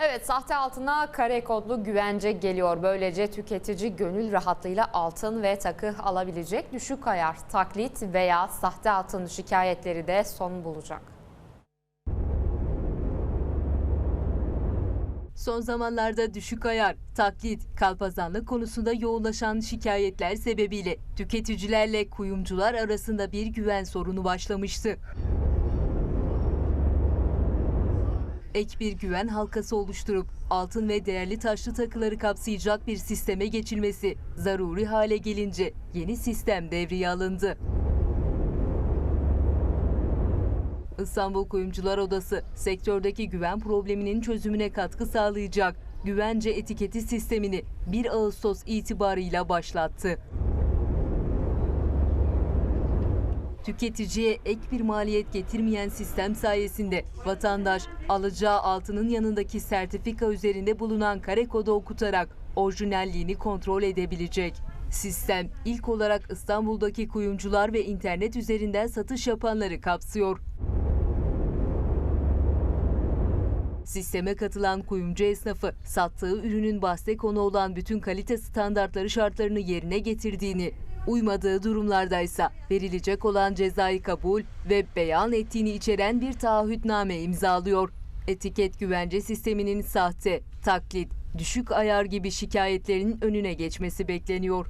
Evet sahte altına kare kodlu güvence geliyor. Böylece tüketici gönül rahatlığıyla altın ve takı alabilecek. Düşük ayar, taklit veya sahte altın şikayetleri de son bulacak. Son zamanlarda düşük ayar, taklit, kalpazanlık konusunda yoğunlaşan şikayetler sebebiyle tüketicilerle kuyumcular arasında bir güven sorunu başlamıştı. Ek bir güven halkası oluşturup altın ve değerli taşlı takıları kapsayacak bir sisteme geçilmesi zaruri hale gelince yeni sistem devreye alındı. İstanbul Kuyumcular Odası sektördeki güven probleminin çözümüne katkı sağlayacak güvence etiketi sistemini 1 Ağustos itibarıyla başlattı. Tüketiciye ek bir maliyet getirmeyen sistem sayesinde vatandaş alacağı altının yanındaki sertifika üzerinde bulunan kare kodu okutarak orijinalliğini kontrol edebilecek. Sistem ilk olarak İstanbul'daki kuyumcular ve internet üzerinden satış yapanları kapsıyor. Sisteme katılan kuyumcu esnafı sattığı ürünün bahse konu olan bütün kalite standartları şartlarını yerine getirdiğini, uymadığı durumlardaysa verilecek olan cezayı kabul ve beyan ettiğini içeren bir taahhütname imzalıyor. Etiket güvence sisteminin sahte, taklit, düşük ayar gibi şikayetlerinin önüne geçmesi bekleniyor.